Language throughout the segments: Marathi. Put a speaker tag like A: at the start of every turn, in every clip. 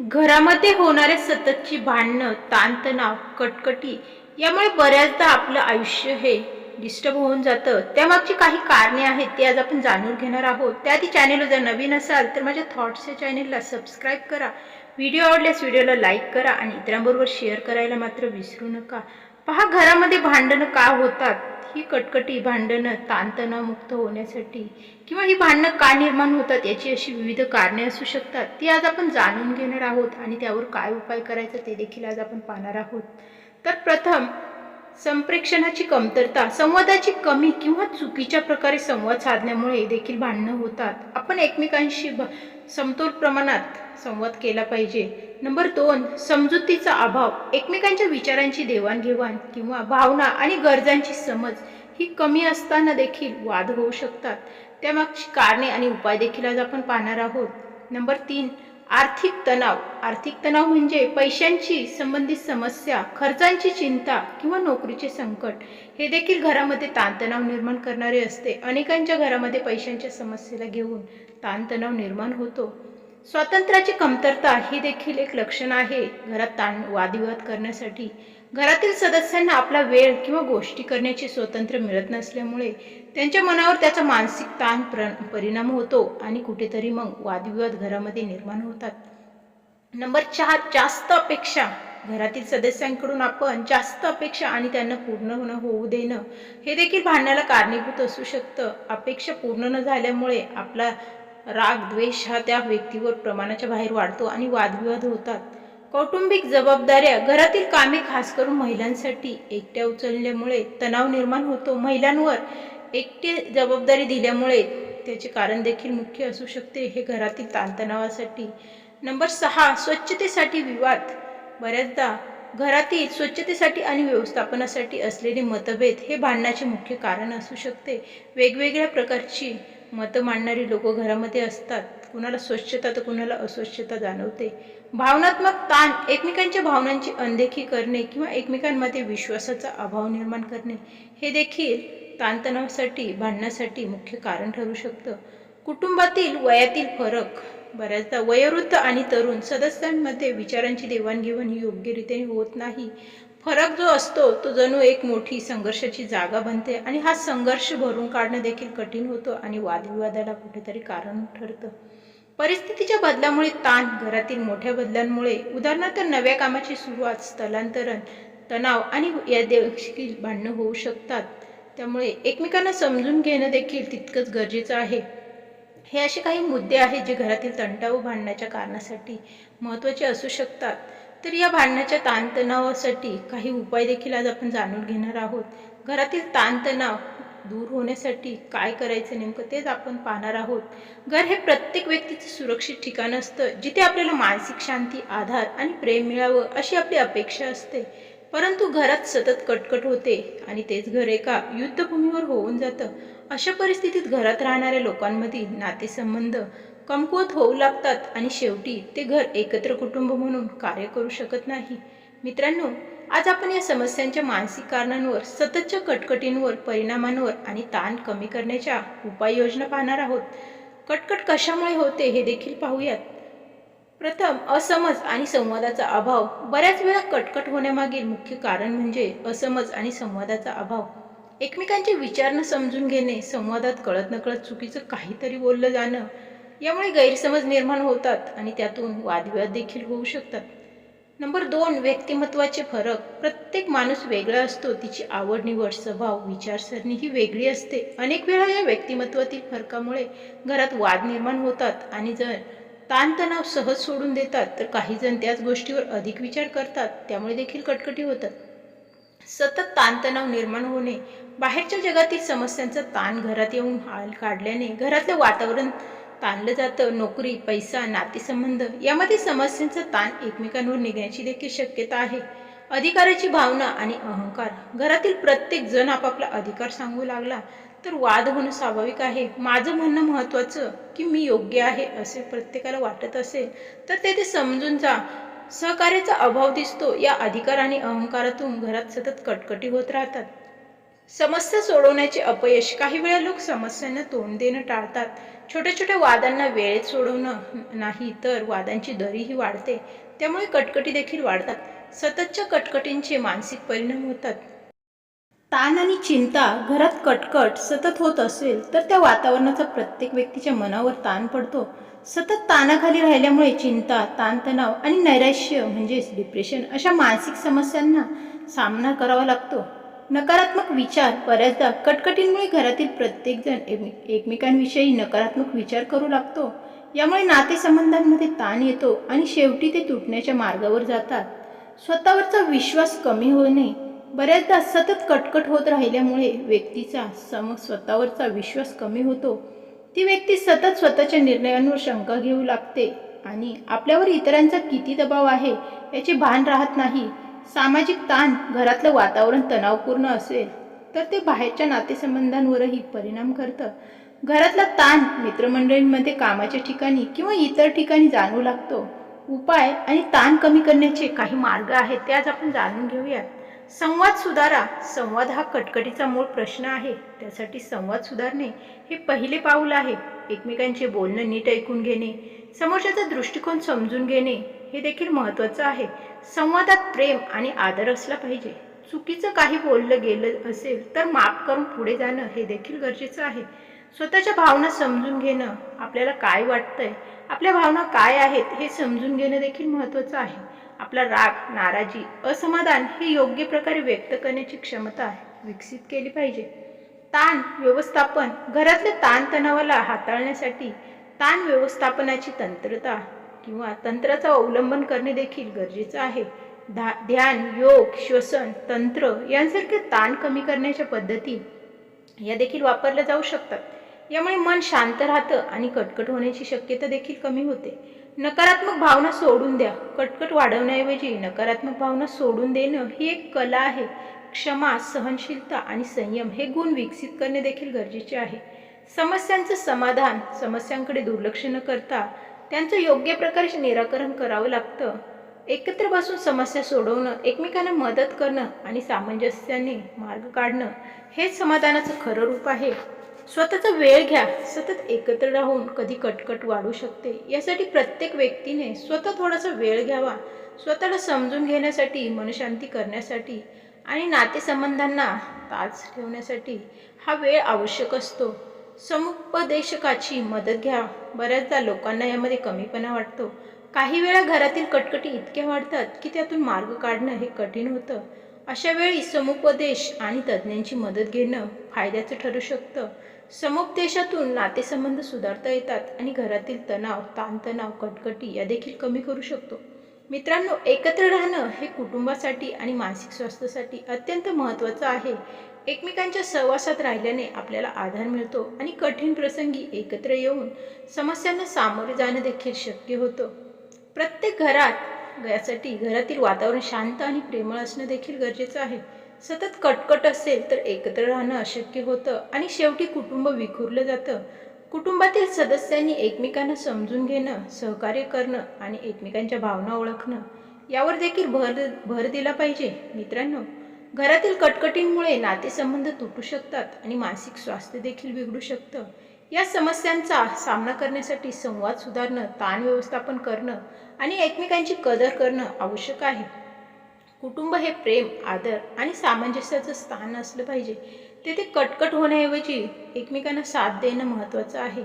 A: घरामध्ये होणारे सततची भांडणं ताणतणाव कटकटी यामुळे बऱ्याचदा आपलं आयुष्य हे डिस्टर्ब होऊन जातं. त्यामागची काही कारणे आहेत ती आज आपण जाणून घेणार आहोत. त्याआधी चॅनेलवर जर नवीन असाल तर माझ्या थॉट्स या चॅनेलला सबस्क्राईब करा. व्हिडिओ आवडल्यास व्हिडिओला लाईक करा आणि इतरांबरोबर शेअर करायला मात्र विसरू नका. पहा घरामध्ये भांडणं का होतात? ही कटकटी भांडणं ताणतणाव मुक्त होण्यासाठी किंवा ही भांडणं का निर्माण होतात याची अशी विविध कारणे असू शकतात. ती आज आपण जाणून घेणार आहोत आणि त्यावर काय उपाय करायचा ते देखील आज आपण पाहणार आहोत. तर प्रथम संप्रेक्षणाची कमतरता संवादाची कमी किंवा चुकीच्या प्रकारे संवाद साधण्यामुळे देखील भांडणं होतात. आपण एकमेकांशी ब- समतोल प्रमाणात संवाद केला पाहिजे. नंबर दोन समजुतीचा अभाव. एकमेकांच्या विचारांची देवाणघेवाण किंवा भावना आणि गरजांची समज ही कमी असताना देखील वाद होऊ शकतात. त्यामागची कारणे आणि उपाय देखील आज आपण पाहणार आहोत. नंबर तीन आर्थिक तणाव. आर्थिक तणाव म्हणजे पैशांची संबंधित समस्या खर्चांची चिंता किंवा नोकरीचे संकट. हे देखील घरामध्ये ताणतणाव निर्माण करणारे असते. अनेकांच्या घरामध्ये पैशांच्या समस्येला घेऊन ताणतणाव निर्माण होतो. स्वातंत्र्याची कमतरता ही देखील एक लक्षण आहे. घरात ताण वादविवाद करण्यासाठी घरातील सदस्यांना आपला वेळ किंवा गोष्टी करण्याचे स्वातंत्र्य मिळत नसल्यामुळे त्यांच्या मनावर त्याचा मानसिक ताण प्र परिणाम होतो आणि कुठेतरी मग वादविवाद घरामध्ये निर्माण होतात. नंबर चार जास्त अपेक्षा. घरातील सदस्यांकडून आपण जास्त अपेक्षा आणि त्यांना पूर्ण न होऊ देणं हे देखील भांडण्याला कारणीभूत असू शकतं. अपेक्षा पूर्ण न झाल्यामुळे आपला राग द्वेष हा त्या व्यक्तीवर प्रमाणाच्या बाहेर वाढतो आणि वादविवाद होतात. कौटुंबिक जबाबदाऱ्या घरातील कामे खास करून महिलांसाठी एकट्या उचलल्यामुळे तणाव निर्माण होतो. महिलांवर एकटी जबाबदारी दिल्यामुळे त्याचे कारण देखील मुख्य असू शकते. हे घरातील ताणतणावासाठी. नंबर सहा स्वच्छतेसाठी विवाद. बऱ्याचदा घरातील स्वच्छतेसाठी आणि व्यवस्थापनासाठी असलेले मतभेद हे भांडणाचे मुख्य कारण असू शकते. वेगवेगळ्या प्रकारची मतं मांडणारी लोक घरामध्ये असतात. कुणाला स्वच्छता तर कुणाला अस्वच्छता जाणवते. भावनात्मक ताण एकमेकांच्या भावनांची अनदेखी करणे किंवा एकमेकांमध्ये विश्वासाचा अभाव निर्माण करणे हे देखील ताणतणावासाठी भांडण्यासाठी मुख्य कारण ठरू शकतं. कुटुंबातील वयातील फरक. बऱ्याचदा वयोवृद्ध आणि तरुण सदस्यांमध्ये विचारांची देवाणघेवाण ही योग्यरीत्याने होत नाही. फरक जो असतो तो जणू एक मोठी संघर्षाची जागा बनते आणि हा संघर्ष भरून काढणं देखील कठीण होतं आणि वादविवादाला कुठेतरी कारण ठरतं. परिस्थितीच्या बदलामुळे ताण घरातील मोठ्या बदलांमुळे उदाहरणार्थ नव्या कामाची सुरुवात स्थलांतरण तणाव आणि या देखील भांडणं होऊ शकतात. त्यामुळे एकमेकांना समजून घेणं देखील तितकंच गरजेचं आहे. हे असे काही मुद्दे आहेत जे घरातील तंटा भांडण्याच्या कारणासाठी महत्त्वाचे असू शकतात. तर या भांडण्याच्या ताणतणावासाठी काही उपाय देखील आज आपण जाणून घेणार आहोत. घरातील ताणतणाव दूर होण्यासाठी काय करायचं नेमकं तेच आपण पाहणार आहोत. घर हे प्रत्येक व्यक्तीचं सुरक्षित ठिकाण असतं जिथे आपल्याला मानसिक शांती आधार आणि प्रेम मिळावं अशी आपली अपेक्षा असते. परंतु घरात सतत कटकट होते आणि तेच घर एका युद्धभूमीवर होऊन जातं. अशा परिस्थितीत घरात राहणाऱ्या लोकांमधील नातेसंबंध कमकुवत होऊ लागतात आणि शेवटी ते घर एकत्र कुटुंब म्हणून कार्य करू शकत नाही. मित्रांनो आज आपण या समस्यांच्या मानसिक कारणांवर सततच्या कटकटींवर परिणामांवर आणि ताण कमी करण्याच्या उपाययोजना पाहणार आहोत. कटकट कशामुळे होते हे देखील पाहूयात. प्रथम असमज आणि संवादाचा अभाव. बऱ्याच वेळा कटकट होण्यामागील मुख्य कारण म्हणजे असमज आणि संवादाचा अभाव. एकमेकांचे विचार न समजून घेणे संवादात कळत नकळत चुकीचं काहीतरी बोललं जाणं यामुळे गैरसमज निर्माण होतात आणि त्यातून वादविवाद देखील होऊ शकतात. नंबर दोन व्यक्तिमत्वाचे फरक. प्रत्येक माणूस वेगळा असतो तिची आवड निवड स्वभाव विचारसरणी ही वेगळी असते. अनेक वेळा या व्यक्तिमत्वातील फरकामुळे घरात वाद निर्माण होतात आणि जर ताणतणाव सहज सोडून देतात तर काही जण त्याच गोष्टीवर अधिक विचार करतात. त्यामुळे देखील कटकटी होतात. सतत ताणतणाव निर्माण होणे. बाहेरच्या जगातील समस्यांचा ताण घरात येऊन हाल काढल्याने घरातलं वातावरण ताणलं जातं नोकरी पैसा नातेसंबंध यामध्ये समस्यांचा ताण एकमेकांवर निघण्याची देखील शक्यता आहे. अधिकाराची भावना आणि अहंकार घरातील प्रत्येक जण आपापला अधिकार सांगू लागला तर वाद होणं स्वाभाविक आहे. माझं म्हणणं महत्त्वाचं की मी योग्य आहे असे प्रत्येकाला वाटत असेल तर ते ते समजून जा. सहकार्याचा अभाव दिसतो या अधिकार आणि अहंकारातून घरात सतत कटकटी होत राहतात. समस्या सोडवण्याचे अपयश. काही वेळा लोक समस्यांना तोंड देणं टाळतात. छोट्या छोट्या वादांना वेळेत सोडवणं नाही तर वादांची दरीही वाढते. त्यामुळे कटकटी देखील वाढतात. सततच्या कटकटींचे मानसिक परिणाम होतात. ताण आणि चिंता घरात कटकट सतत होत असेल तर त्या वातावरणाचा प्रत्येक व्यक्तीच्या मनावर ताण पडतो. सतत ताणाखाली राहिल्यामुळे चिंता ताणतणाव आणि नैराश्य म्हणजेच डिप्रेशन अशा मानसिक समस्यांना सामना करावा लागतो. नकारात्मक विचार बऱ्याचदा कटकटींमुळे घरातील प्रत्येकजण एकमे- एकमेकांविषयी नकारात्मक विचार करू लागतो. यामुळे नातेसंबंधांमध्ये ताण येतो आणि शेवटी ते तुटण्याच्या मार्गावर जातात. स्वतःवरचा विश्वास कमी होणे बऱ्याचदा सतत कटकट होत राहिल्यामुळे व्यक्तीचा सम स्वतःवरचा विश्वास कमी होतो. ती व्यक्ती सतत स्वतःच्या निर्णयांवर शंका घेऊ लागते आणि आपल्यावर इतरांचा किती दबाव आहे याचे भान राहत नाही. सामाजिक ताण घरातलं वातावरण तणावपूर्ण असेल तर ते बाहेरच्या नातेसंबंधांवरही परिणाम करतं. घरातला ताण मित्रमंडळींमध्ये कामाच्या ठिकाणी किंवा इतर ठिकाणी जाणवू लागतो. उपाय आणि ताण कमी करण्याचे काही मार्ग आहेत ते आज आपण जाणून घेऊयात. संवाद सुधारा. संवाद हा कटकटीचा मूळ प्रश्न आहे. त्यासाठी संवाद सुधारणे हे पहिले पाऊल आहे. एकमेकांचे बोलणं नीट ऐकून घेणे समोरच्याचा दृष्टिकोन समजून घेणे हे देखील महत्त्वाचं आहे. संवादात प्रेम आणि आदर असला पाहिजे. चुकीचं काही बोललं गेलं असेल तर माफ करून पुढे जाणं हे देखील गरजेचं आहे. स्वतःच्या भावना समजून घेणं आपल्याला काय वाटतंय आपल्या भावना काय आहेत हे समजून घेणं देखील महत्त्वाचं आहे. आपला राग नाराजी असमाधान हे योग्य प्रकारे व्यक्त करण्याची क्षमता विकसित केली पाहिजे. ताण व्यवस्थापन घरातल्या ताणतणावाला हाताळण्यासाठी ताण व्यवस्थापनाची तंत्रता किंवा तंत्राचा अवलंबन करणे देखील गरजेचं आहे. धा ध्यान योग श्वसन तंत्र यांसारख्या ताण कमी करण्याच्या पद्धती या देखील वापरल्या जाऊ शकतात. यामुळे मन शांत राहतं आणि कटकट होण्याची शक्यता देखील कमी होते. नकारात्मक भावना सोडून द्या. कटकट वाढवण्याऐवजी नकारात्मक भावना सोडून देणं ही एक कला आहे. क्षमा सहनशीलता आणि संयम हे गुण विकसित करणे देखील गरजेचे आहे. समस्यांचं समाधान समस्यांकडे दुर्लक्ष न करता त्यांचं योग्य प्रकारचे निराकरण करावं लागतं. एकत्र बसून समस्या सोडवणं एकमेकांना मदत करणं आणि सामंजस्याने मार्ग काढणं हेच समाधानाचं खरं रूप आहे. स्वतःचा वेळ घ्या सतत एकत्र राहून कधी कटकट वाढू शकते. यासाठी प्रत्येक व्यक्तीने स्वतः थोडासा वेळ घ्यावा. स्वतःला समजून घेण्यासाठी मनशांती करण्यासाठी आणि नातेसंबंधांना ताज ठेवण्यासाठी हा वेळ आवश्यक असतो. समुपदेशकाची मदत घ्या. बऱ्याचदा लोकांना यामध्ये कमीपणा वाटतो. काही वेळा घरातील कटकटी इतक्या वाढतात की त्यातून मार्ग काढणं हे कठीण होतं. अशा वेळी समुपदेश आणि तज्ज्ञांची मदत घेणं फायद्याचं ठरू शकतं. समुपदेशातून नातेसंबंध सुधारता येतात आणि घरातील तणाव ताणतणाव कटकटी या देखील कमी करू शकतो. मित्रांनो एकत्र राहणं हे कुटुंबासाठी आणि मानसिक स्वास्थ्यासाठी अत्यंत महत्त्वाचं आहे. एकमेकांच्या सहवासात राहिल्याने आपल्याला आधार मिळतो आणि कठीण प्रसंगी एकत्र येऊन समस्यांना सामोरे जाणं देखील शक्य होतं. प्रत्येक घरात यासाठी घरातील वातावरण शांत आणि प्रेमळ असणं देखील गरजेचं आहे. सतत कटकट असेल तर एकत्र राहणं अशक्य होतं आणि शेवटी कुटुंब विखुरलं जातं. कुटुंबातील सदस्यांनी एकमेकांना समजून घेणं सहकार्य करणं आणि एकमेकांच्या भावना ओळखणं यावर देखील भर भर दिला पाहिजे. मित्रांनो घरातील कटकटींमुळे नातेसंबंध तुटू शकतात आणि मानसिक स्वास्थ्य देखील बिघडू शकतं. या समस्यांचा सामना करण्यासाठी संवाद सुधारणं ताण व्यवस्थापन करणं आणि एकमेकांची कदर करणं आवश्यक आहे. कुटुंब हे प्रेम आदर आणि सामंजस्याचं स्थान असलं पाहिजे. तेथे कटकट होण्याऐवजी एकमेकांना साथ देणं महत्त्वाचं आहे.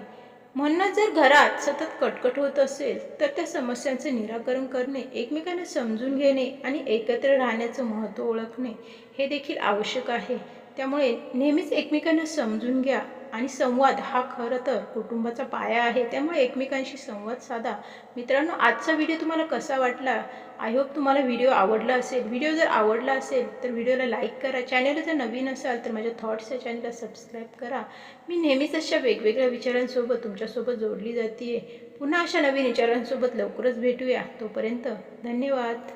A: म्हणूनच जर घरात सतत कटकट होत असेल तर त्या समस्यांचे निराकरण करणे एकमेकांना समजून घेणे आणि एकत्र राहण्याचं महत्त्व ओळखणे हे देखील आवश्यक आहे. त्यामुळे नेहमीच एकमेकांना समजून घ्या आणि संवाद हा खरं तर कुटुंबाचा पाया आहे. त्यामुळे एकमेकांशी संवाद साधा. मित्रांनो आजचा व्हिडिओ तुम्हाला कसा वाटला? आय होप तुम्हाला व्हिडिओ आवडला असेल. व्हिडिओ जर आवडला असेल तर व्हिडिओला लाईक करा. चॅनल जर नवीन असाल तर माझ्या थॉट्स या चॅनलला सबस्क्राईब करा. मी नेहमीच अशा वेगवेगळ्या विचारांसोबत तुमच्यासोबत जोडली जाते पुन्हा अशा नवीन विचारांसोबत लवकरच भेटूया. तोपर्यंत धन्यवाद.